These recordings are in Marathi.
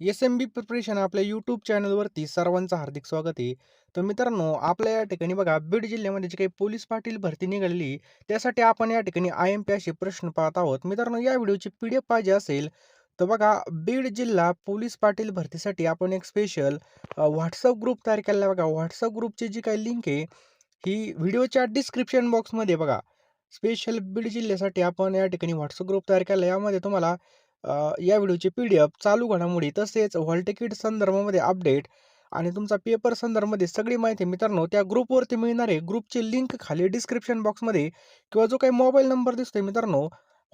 एस एम बी प्रिपरेशन आपल्या यूट्यूब चॅनलवरती सर्वांचं हार्दिक स्वागत आहे. तर मित्रांनो आपल्या या ठिकाणी बघा बीड जिल्ह्यामध्ये जी काही पोलीस पाटील भरती निघालेली त्यासाठी आपण या ठिकाणी आय एम पी असे प्रश्न पाहत आहोत. मित्रांनो या व्हिडिओची पी डी एफ पाहिजे असेल तर बघा बीड जिल्हा पोलीस पाटील भरतीसाठी आपण एक स्पेशल व्हॉट्सअप ग्रुप तयार केलेला आहे बघा. व्हॉट्सअप ग्रुपची जी काही लिंक आहे ही व्हिडिओच्या डिस्क्रिप्शन बॉक्समध्ये बघा. स्पेशल बीड जिल्ह्यासाठी आपण या ठिकाणी व्हॉट्सअप ग्रुप तयार केला यामध्ये तुम्हाला या व्हिडिओची पी डी एफ चालू घडामोडी तसेच हॉल तिकीट संदर्भामध्ये अपडेट आणि तुमचा पेपर संदर्भामध्ये सगळी माहिती मित्रांनो त्या ग्रुपवरती मिळणारे ग्रुपचे ग्रुपची लिंक खाली डिस्क्रिप्शन बॉक्समध्ये किंवा जो काही मोबाईल नंबर दिसतोय मित्रांनो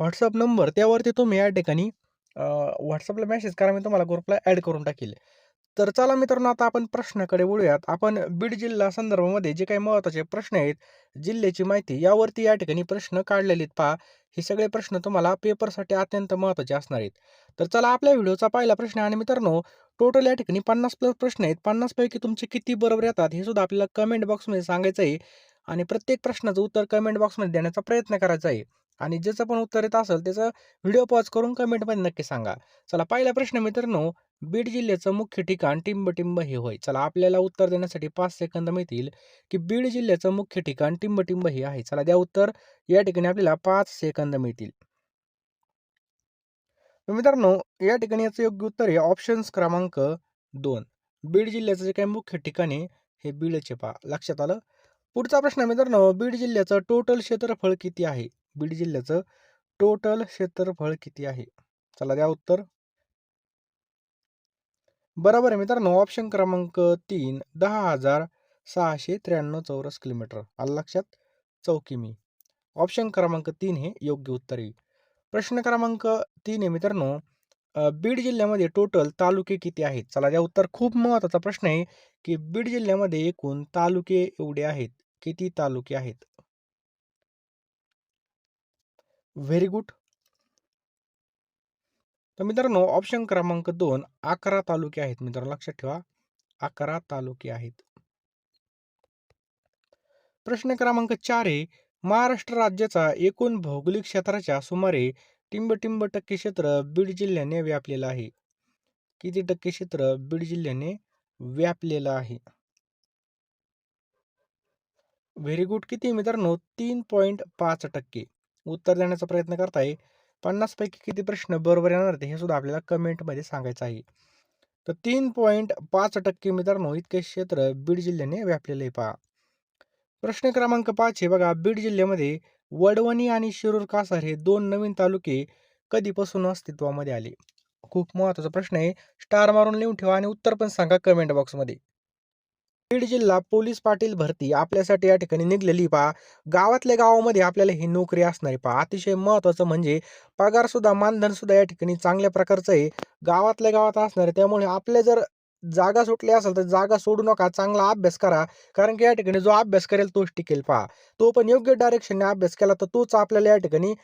व्हॉट्सअप नंबर त्यावरती तुम्ही या ठिकाणी व्हॉट्सअपला मेसेज करा मी तुम्हाला ग्रुपला ॲड करून टाकेल. तर चला मित्रांनो आता आपण प्रश्नाकडे वळूयात. आपण बीड जिल्हा संदर्भामध्ये जे काही महत्त्वाचे प्रश्न आहेत जिल्ह्याची माहिती यावरती या ठिकाणी प्रश्न काढलेले आहेत. पहा हे सगळे प्रश्न तुम्हाला पेपरसाठी अत्यंत महत्त्वाचे असणार आहेत. तर चला आपल्या व्हिडिओचा पहिला प्रश्न आणि मित्रांनो टोटल या ठिकाणी पन्नास प्लस प्रश्न आहेत. पन्नासपैकी तुमचे किती बरोबर येतात हे सुद्धा आपल्याला कमेंट बॉक्समध्ये सांगायचं आहे. आणि प्रत्येक प्रश्नाचं उत्तर कमेंट बॉक्समध्ये देण्याचा प्रयत्न करायचा आहे. आणि ज्याचं पण उत्तर येत असेल त्याचं व्हिडिओ पॉज करून कमेंटमध्ये नक्की सांगा. चला पहिला प्रश्न मित्रांनो बीड जिल्ह्याचं मुख्य ठिकाण टिंबटिंब हे होय. चला आपल्याला उत्तर देण्यासाठी पाच सेकंद मिळतील की बीड जिल्ह्याचं मुख्य ठिकाण टिंबटिंब हे आहे. चला द्या उत्तर. या ठिकाणी आपल्याला पाच सेकंद मिळतील. मित्रांनो या ठिकाणी याचं योग्य उत्तर आहे ऑप्शन्स क्रमांक दोन. बीड जिल्ह्याचं जे काही मुख्य ठिकाण आहे हे बीडचे चेपा लक्षात आलं? पुढचा प्रश्न मित्रांनो बीड जिल्ह्याचं टोटल क्षेत्रफळ किती आहे? बीड जिल्ह्याचं टोटल क्षेत्रफळ किती आहे? चला द्या उत्तर. बरोबर आहे मित्रांनो. ऑप्शन क्रमांक तीन दहा हजार सहाशे त्र्याण्णव चौरस किलोमीटर आलं लक्षात? चौकिमी ऑप्शन क्रमांक तीन हे योग्य उत्तर आहे. प्रश्न क्रमांक तीन आहे मित्रांनो. बीड जिल्ह्यामध्ये टोटल तालुके किती आहेत? चला या उत्तर खूप महत्त्वाचा प्रश्न आहे की बीड जिल्ह्यामध्ये एकूण तालुके एवढे आहेत? किती तालुके आहेत? व्हेरी गुड तर मित्रांनो ऑप्शन क्रमांक दोन अकरा तालुके आहेत. मित्रांनो लक्षात ठेवा. अकरा तालुके आहेत. प्रश्न क्रमांक चार आहे महाराष्ट्र राज्याचा एकूण भौगोलिक क्षेत्राच्या सुमारे टिंबटिंब टक्के क्षेत्र बीड जिल्ह्याने व्यापलेलं आहे. किती टक्के क्षेत्र बीड जिल्ह्याने व्यापलेलं आहे? Very good. किती मित्रांनो? तीन पॉईंट पाच टक्के. उत्तर देण्याचा प्रयत्न करताय. पन्नासपैकी किती प्रश्न बरोबर येणार ते हे सुद्धा आपल्याला कमेंटमध्ये सांगायचं आहे. तर तीन पॉईंट पाच टक्के मित्रांनो इतके क्षेत्र बीड जिल्ह्याने व्यापलेले आहे पहा. प्रश्न क्रमांक पाच हे बघा बीड जिल्ह्यामध्ये वडवणी आणि शिरूर कासार हे दोन नवीन तालुके कधीपासून अस्तित्वामध्ये आले? खूप महत्त्वाचा प्रश्न आहे. स्टार मारून लिहून ठेवा आणि उत्तर पण सांगा कमेंट बॉक्समध्ये. बीड जिल्हा पोलीस पाटील भरती आपल्यासाठी या ठिकाणी निघलेली पहा. गावातल्या गावामध्ये आपल्याला ही नोकरी असणारी पहा. अतिशय महत्त्वाचं म्हणजे पगार सुद्धा मानधन सुद्धा या ठिकाणी चांगल्या प्रकारचं आहे. गावातल्या गावात असणार आहे त्यामुळे आपल्या जर जागा सुटली असेल तर जागा सोडू नका. चांगला अभ्यास करा. कारण की या ठिकाणी जो अभ्यास करेल तोच टिकेल पहा. तो पण योग्य डायरेक्शनने अभ्यास केला तर तोच आपल्याला या ठिकाणी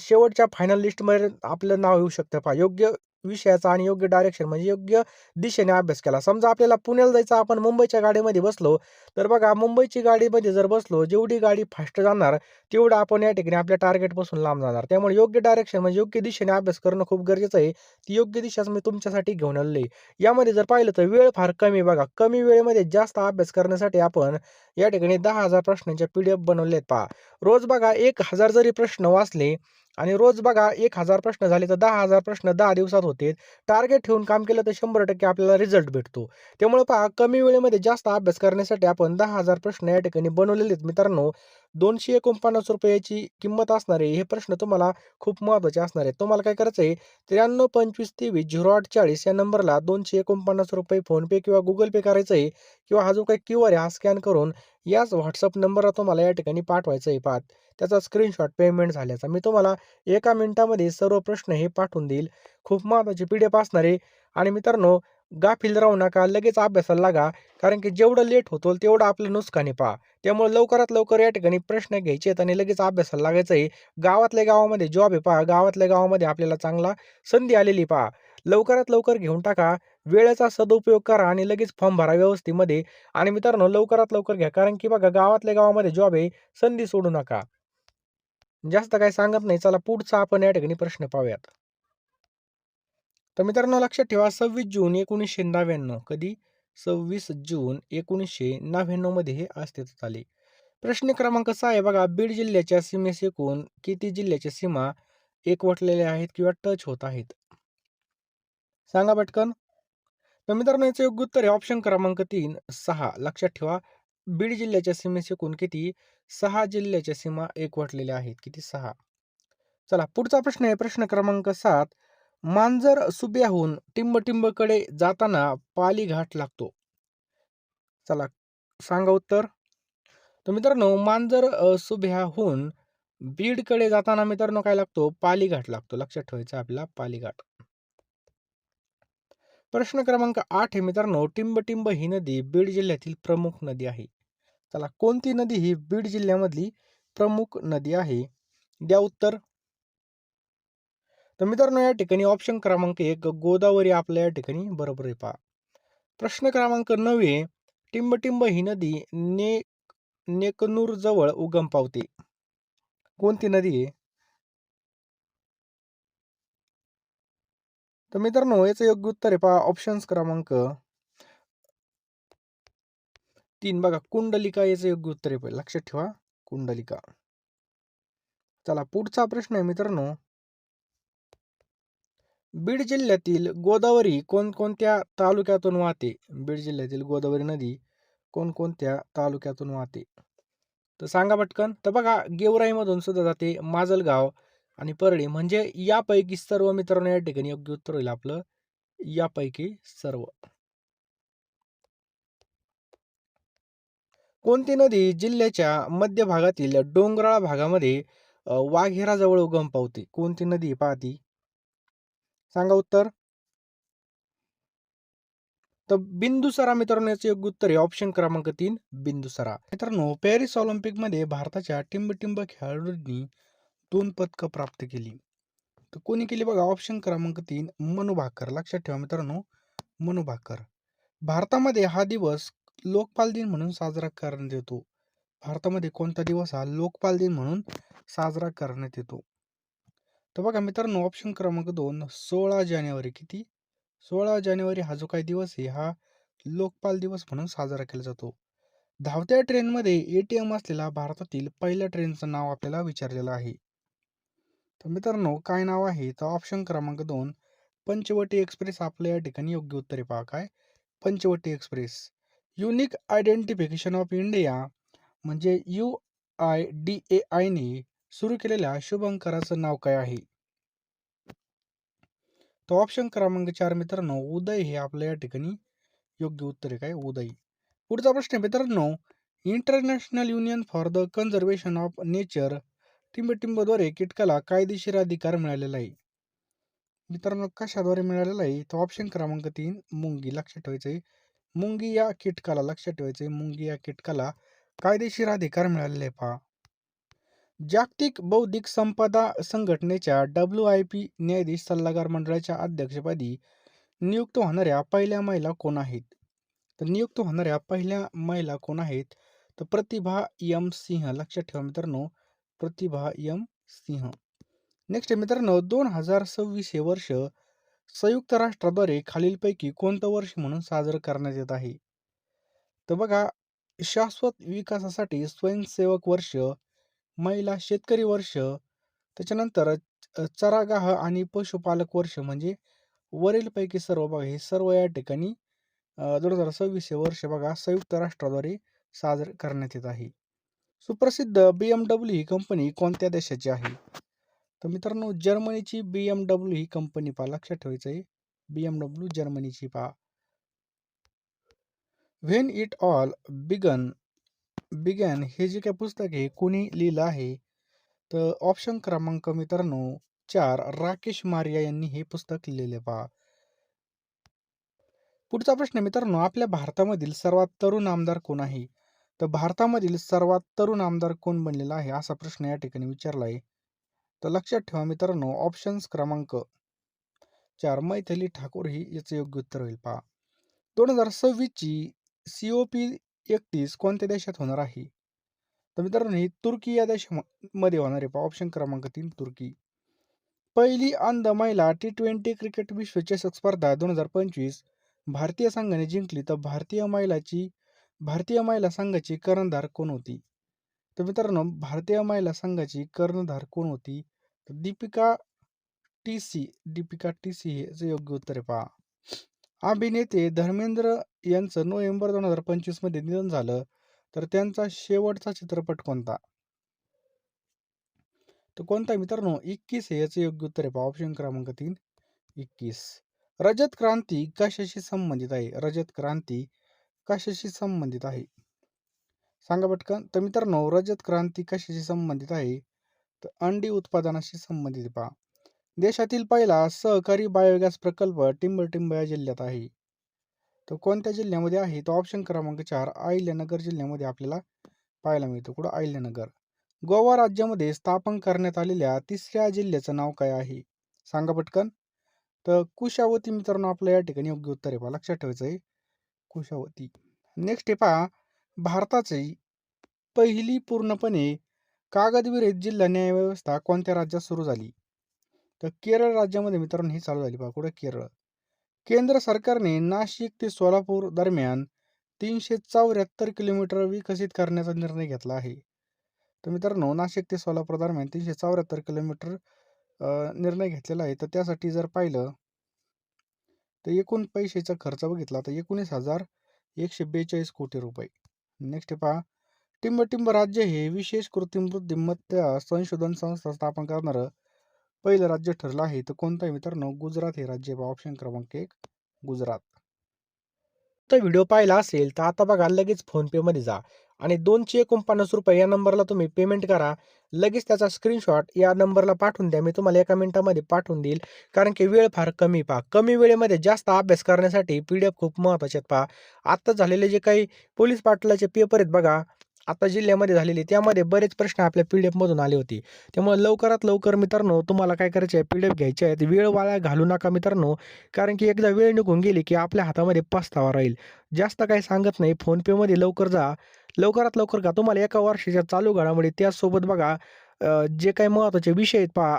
शेवटच्या फायनल लिस्टमध्ये आपलं नाव येऊ शकतं पहा. योग्य विषयाचा आणि योग्य डायरेक्शन म्हणजे योग्य दिशेने अभ्यास केला. समजा आपल्याला पुण्याला जायचं आपण मुंबईच्या गाडीमध्ये बसलो तर बघा मुंबईची गाडीमध्ये जर बसलो जेवढी गाडी फास्ट जाणार तेवढं आपण या ठिकाणी आपल्या टार्गेटपासून लांब जाणार. त्यामुळे योग्य डायरेक्शन म्हणजे योग्य दिशेने अभ्यास करणं खूप गरजेचं आहे. ती योग्य दिशाच मी तुमच्यासाठी घेऊन आलेली आहे. यामध्ये जर पाहिलं तर वेळ फार कमी बघा. कमी वेळेमध्ये जास्त अभ्यास करण्यासाठी आपण या ठिकाणी दहा हजार प्रश्नांच्या पी डी एफ बनवले आहेत पहा. रोज बघा एक हजार जरी प्रश्न वाचले आणि रोज बघा एक हजार प्रश्न झाले तर दहा हजार प्रश्न दहा दिवसात होते. टार्गेट ठेवून काम केलं तर शंभर टक्के आपल्याला रिझल्ट भेटतो. त्यामुळे पहा कमी वेळेमध्ये जास्त अभ्यास करण्यासाठी आपण दहा हजार प्रश्न या ठिकाणी बनवलेले आहेत. मित्रांनो दोनशे एकोणपन्नास रुपयाची किंमत असणारे हे प्रश्न तुम्हाला खूप महत्त्वाचे असणार आहेत. तुम्हाला काय करायचं आहे त्र्याण्णव पंचवीस तेवीस झिरो आठ चाळीस या नंबरला दोनशे एकोणपन्नास रुपये फोनपे किंवा गुगल पे करायचं आहे किंवा हा जो काही क्यू आर आहे हा स्कॅन करून याच व्हॉट्सअप नंबरला तुम्हाला या ठिकाणी पाठवायचं आहे पाहत. त्याचा स्क्रीनशॉट पेमेंट झाल्याचा मी तुम्हाला एका मिनिटामध्ये सर्व प्रश्न हे पाठवून देईल. खूप महत्त्वाची पी डी एफ आहे. आणि मित्रांनो गाफील राहू नका लगेच अभ्यासाला लागा कारण की जेवढं लेट होतो तेवढं आपलं नुसकाने पहा. त्यामुळे लवकरात लवकर या ठिकाणी प्रश्न घ्यायचे आहेत आणि लगेच अभ्यासाला लागायचं आहे. गावातल्या गावामध्ये जॉब आहे पहा. गावातल्या गावामध्ये आपल्याला चांगला संधी आलेली पहा. लवकरात लवकर घेऊन टाका. वेळेचा सदुपयोग करा आणि लगेच फॉर्म भरा व्यवस्थेमध्ये. आणि मित्रांनो लवकरात लवकर घ्या. कारण की बघा गावातल्या गावामध्ये जॉब आहे संधी सोडू नका. जास्त काही सांगत नाही. चला पुढचा आपण या ठिकाणी प्रश्न पाहूयात. तर मित्रांनो लक्षात ठेवा. सव्वीस जून एकोणीसशे नव्याण्णव कधी? सव्वीस जून एकोणीसशे नव्याण्णवमध्ये हे अस्तित्वात आले. प्रश्न क्रमांक सहा आहे बघा. बीड जिल्ह्याच्या सीमेस एकूण किती जिल्ह्याच्या सीमा एकवटलेल्या आहेत किंवा टच होत आहेत? सांगा पटकन. तर मित्रांनो याचं योग्य उत्तर आहे. ऑप्शन क्रमांक तीन सहा. लक्षात ठेवा. बीड जिल्ह्याच्या सीमेस एकूण किती? सहा जिल्ह्याच्या सीमा एकवटलेल्या आहेत. किती? सहा. चला पुढचा प्रश्न आहे. प्रश्न क्रमांक सात. मांजर सुब्याहून टिंबटिंबकडे जाताना पाली घाट लागतो. चला सांगा उत्तर. तर मित्रांनो मांजर सुभ्याहून बीडकडे जाताना मित्रांनो काय लागतो? पालीघाट लागतो. लक्षात ठेवायचं आपल्याला पालीघाट प्रश्न क्रमांक आठ आहे मित्रांनो टिंबटिंब ही नदी बीड जिल्ह्यातील प्रमुख नदी आहे. चला कोणती नदी ही बीड जिल्ह्यामधली प्रमुख नदी आहे? द्या उत्तर. तर मित्रांनो या ठिकाणी ऑप्शन क्रमांक एक गोदावरी आपल्या या ठिकाणी बरोबर आहे पहा. प्रश्न क्रमांक नवे टिंबटिंब ही नदी ने नेकनूर जवळ उगम पावते. कोणती नदी आहे तर मित्रांनो याचं योग्य उत्तर आहे. पहा ऑप्शन्स क्रमांक तीन बघा. कुंडलिका याचं योग्य उत्तर आहे. पहा. लक्षात ठेवा. कुंडलिका. चला पुढचा प्रश्न आहे मित्रांनो. बीड जिल्ह्यातील गोदावरी कोणकोणत्या तालुक्यातून वाहते? बीड जिल्ह्यातील गोदावरी नदी कोणकोणत्या तालुक्यातून वाहते? तर सांगा पटकन. तर बघा गेवराईमधून सुद्धा जाते माजलगाव. आणि परळी. म्हणजे यापैकी सर्व मित्रांनो या ठिकाणी योग्य उत्तर होईल आपलं. यापैकी सर्व. कोणती नदी जिल्ह्याच्या मध्य भागातील डोंगराळ भागामध्ये वाघेराजवळ उगम पावते? कोणती नदी पाहती? सांगा उत्तर. तर बिंदुसरा मित्रांनो याचं योग्य उत्तर आहे. ऑप्शन क्रमांक तीन बिंदुसरा. मित्रांनो पॅरिस ऑलिम्पिकमध्ये भारताच्या टिंबटिंब खेळाडूंनी दोन पदकं प्राप्त केली. तर कोणी केली बघा ऑप्शन क्रमांक तीन मनु भाकर. लक्षात ठेवा मित्रांनो मनु भाकर. भारतामध्ये हा दिवस लोकपाल दिन म्हणून साजरा करण्यात येतो. भारतामध्ये कोणता दिवस हा लोकपाल दिन म्हणून साजरा करण्यात येतो? तर बघा मित्रांनो ऑप्शन क्रमांक दोन सोळा जानेवारी किती? सोळा जानेवारी हा जो काही दिवस आहे हा लोकपाल दिवस म्हणून साजरा केला जातो. धावत्या ट्रेनमध्ये ए टी एम असलेला भारतातील पहिल्या ट्रेनचं नाव आपल्याला विचारलेलं आहे. तर मित्रांनो काय नाव आहे? तर ऑप्शन क्रमांक दोन पंचवटी एक्सप्रेस आपल्या या ठिकाणी योग्य उत्तरे आहे पहा. काय? Panchavati Express. Unique identification of India म्हणजे यू आय डी ए आयने सुरू केलेल्या शुभंकराचं नाव काय आहे? तो ऑप्शन क्रमांक चार मित्रांनो उदय हे आपल्या या ठिकाणी योग्य उत्तर आहे काय? उदय. पुढचा प्रश्न आहे मित्रांनो International Union for the Conservation of Nature टिंबटिंबद्वारे कीटकाला कायदेशीर अधिकार मिळालेला आहे. मित्रांनो कशाद्वारे मिळालेला आहे? तो ऑप्शन क्रमांक तीन मुंगी. लक्षात ठेवायचं आहे. मुंगी या कीटकाला लक्षात ठेवायचं आहे. मुंगी या कीटकाला कायदेशीर अधिकार मिळालेले आहे पहा. जागतिक बौद्धिक संपदा संघटनेच्या डब्ल्यू आय पी न्यायाधीश सल्लागार मंडळाच्या अध्यक्षपदी नियुक्त होणाऱ्या पहिल्या महिला कोण आहेत? तर नियुक्त होणाऱ्या पहिल्या महिला कोण आहेत? तर प्रतिभा यम सिंह. लक्षात ठेवा मित्रांनो प्रतिभा यम सिंह. नेक्स्ट मित्रांनो दोन हजार सव्वीस हे वर्ष संयुक्त राष्ट्राद्वारे खालीलपैकी कोणतं वर्ष म्हणून साजरं करण्यात येत आहे? तर बघा शाश्वत विकासासाठी स्वयंसेवक वर्ष महिला शेतकरी वर्ष त्याच्यानंतर चरागाह आणि पशुपालक वर्ष म्हणजे वरीलपैकी सर्व बघा हे सर्व या ठिकाणी दोन हजार सव्वीस हे वर्ष बघा संयुक्त राष्ट्राद्वारे साजरं करण्यात येत आहे. सुप्रसिद्ध बी एम डब्ल्यू ही कंपनी कोणत्या देशाची आहे? तर मित्रांनो जर्मनीची बी एम डब्ल्यू ही कंपनी पहा लक्षात ठेवायचं आहे. बी एम डब्ल्यू जर्मनीची पहा. When it all began began हे जे काही पुस्तक आहे कोणी लिहिलं आहे? तर ऑप्शन क्रमांक मित्रांनो चार राकेश मारिया यांनी हे पुस्तक लिहिलेले पहा. पुढचा प्रश्न मित्रांनो आपल्या भारतामधील सर्वात तरुण आमदार कोण आहे? तर भारतामधील सर्वात तरुण आमदार कोण बनलेला आहे? असा प्रश्न या ठिकाणी विचारला आहे. तर लक्षात ठेवा मित्रांनो ऑप्शन्स क्रमांक चार मैथिली ठाकूर ही याचं योग्य उत्तर होईल पहा. दोन हजार सव्वीसची सी ओ पी एकतीस कोणत्या देशात होणार आहे? तर मित्रांनो ही तुर्की या देशामध्ये होणार आहे पहा. ऑप्शन क्रमांक तीन तुर्की. पहिली अंध महिला टी ट्वेंटी क्रिकेट विश्वचषक स्पर्धा दोन हजार पंचवीस भारतीय संघाने जिंकली. तर भारतीय महिलाची भारतीय महिला संघाची कर्णधार कोण होती? तर मित्रांनो भारतीय महिला संघाची कर्णधार कोण होती? तर Deepika T C Deepika T C हे योग्य उत्तर आहे पहा. अभिनेते धर्मेंद्र यांचं नोव्हेंबर दोन हजार पंचवीसमध्ये निधन झालं. तर त्यांचा शेवटचा चित्रपट कोणता? तर कोणता मित्रांनो? एकवीस हे याचं योग्य उत्तर आहे पहा. ऑप्शन क्रमांक तीन. इक्कीस. रजत क्रांती कशाशी संबंधित आहे? रजत क्रांती कशाशी संबंधित आहे? सांगा पटकन. तर मित्रांनो रजत क्रांती कशाशी संबंधित आहे? तर अंडी उत्पादनाशी संबंधित पहा. देशातील पहिला सहकारी बायोगॅस प्रकल्प टिंबटिंब या जिल्ह्यात आहे. तर कोणत्या जिल्ह्यामध्ये आहे? तो ऑप्शन क्रमांक चार अहिल्यानगर जिल्ह्यामध्ये आपल्याला पाहायला मिळतो. कुठं? अहिल्यानगर. गोवा राज्यामध्ये स्थापन करण्यात आलेल्या तिसऱ्या जिल्ह्याचं नाव काय आहे? सांगा पटकन. तर कुशावती मित्रांनो आपलं या ठिकाणी योग्य उत्तर आहे लक्षात ठेवायचं आहे. कुशावती नेक्स्ट आहे पहा भारताची पहिली पूर्णपणे कागदविरहित जिल्हा न्यायव्यवस्था कोणत्या राज्यात सुरू झाली? तर केरळ राज्यामध्ये मित्रांनो ही चालू झाली पहा कुठे? केरळ. केंद्र सरकारने नाशिक ते सोलापूर दरम्यान तीनशे चौऱ्याहत्तर किलोमीटर विकसित करण्याचा निर्णय घेतला आहे. तर मित्रांनो नाशिक ते सोलापूर दरम्यान तीनशे चौऱ्याहत्तर किलोमीटर निर्णय घेतलेला आहे. तर त्यासाठी जर पाहिलं तर एकूण पैशाचा खर्च बघितला तर एकोणीस हजार एकशे बेचाळीस कोटी रुपये. नेक्स्ट पहा. टिंबटिंब राज्य हे विशेष कृत्रिम बुद्धिमत्ता संशोधन संस्था स्थापन करणारं पहिलं राज्य ठरलं आहे. तर कोणतं आहे मित्रांनो? गुजरात हे राज्य ऑप्शन क्रमांक एक गुजरात. तर व्हिडिओ पाहिला असेल तर आता बघा लगेच फोनपेमध्ये जा. आणि दोनशे एकोणपन्नास रुपये या नंबरला तुम्ही पेमेंट करा. लगेच त्याचा स्क्रीनशॉट या नंबरला पाठवून द्या. मी तुम्हाला एका मिनिटामध्ये पाठवून देईल. कारण की वेळ फार कमी पहा. कमी वेळेमध्ये जास्त अभ्यास करण्यासाठी पी डी एफ खूप महत्त्वाचे आहेत पहा. आत्ता झालेले जे काही पोलीस पाटलाचे पेपर आहेत बघा. आता जिल्ह्यामध्ये झालेली त्यामध्ये बरेच प्रश्न आपल्या पी डी एफमधून आले होते. त्यामुळे लवकरात लवकर मित्रांनो तुम्हाला काय करायचे आहे? पी डी एफ घ्यायचे आहेत. वेळ वाया घालू नका मित्रांनो. कारण की एकदा वेळ निघून गेली की आपल्या हातामध्ये पस्तावा राहील. जास्त काही सांगत नाही. फोनपेमध्ये लवकर जा. लवकरात लवकर का? तुम्हाला एका वर्षाच्या चालू घडामोडी त्याचसोबत बघा जे काही महत्त्वाचे विषय आहेत पहा.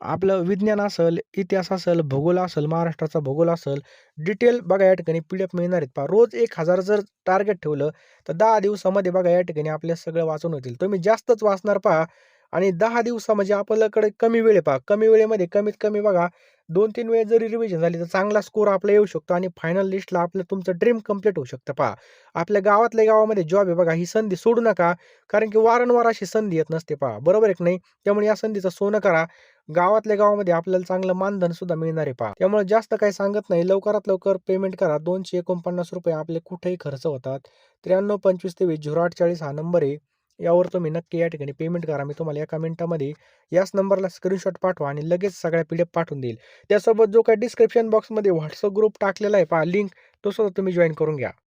आपलं विज्ञान असेल इतिहास असेल भूगोल असेल महाराष्ट्राचा भूगोल असेल डिटेल बघा या ठिकाणी पी डी एफ मिळणार आहेत पहा. रोज एक हजार जर टार्गेट ठेवलं तर दहा दिवसामध्ये बघा या ठिकाणी आपल्या सगळं वाचून होतील. तुम्ही जास्तच वाचणार पहा. आणि दहा दिवसा म्हणजे आपल्याकडे कमी वेळ पहा. कमी वेळेमध्ये कमीत कमी बघा दोन तीन वेळ जरी रिव्हिजन झाली तर चांगला स्कोर आपला येऊ शकतो आणि फायनल लिस्टला आपलं तुमचं ड्रीम कंप्लीट होऊ शकतं. पहा आपल्या गावातल्या गावामध्ये जॉब आहे बघा ही संधी सोडू नका कारण की वारंवार अशी संधी येत नसते पहा. बरोबर एक नाही? त्यामुळे या संधीचं सोनं करा. गावातल्या गावामध्ये आपल्याला चांगलं मानधन सुद्धा मिळणार आहे पहा. त्यामुळे जास्त काही सांगत नाही. लवकरात लवकर पेमेंट करा. दोनशे एकोणपन्नास रुपये आपले कुठेही खर्च होतात. त्र्याण्णव पंचवीस तेवीस झिरो आठ चाळीस हा नंबर आहे. यावर तुम्ही नक्की या ठिकाणी पेमेंट करा. मी तुम्हाला एका मिनिटामध्ये याच नंबरला स्क्रीनशॉट पाठवा आणि लगेच सगळ्या पी डी एफ पाठवून देईल. त्यासोबत जो काही डिस्क्रिप्शन बॉक्समध्ये व्हॉट्सअप ग्रुप टाकलेला आहे पहा लिंक तो सुद्धा तुम्ही जॉईन करून घ्या.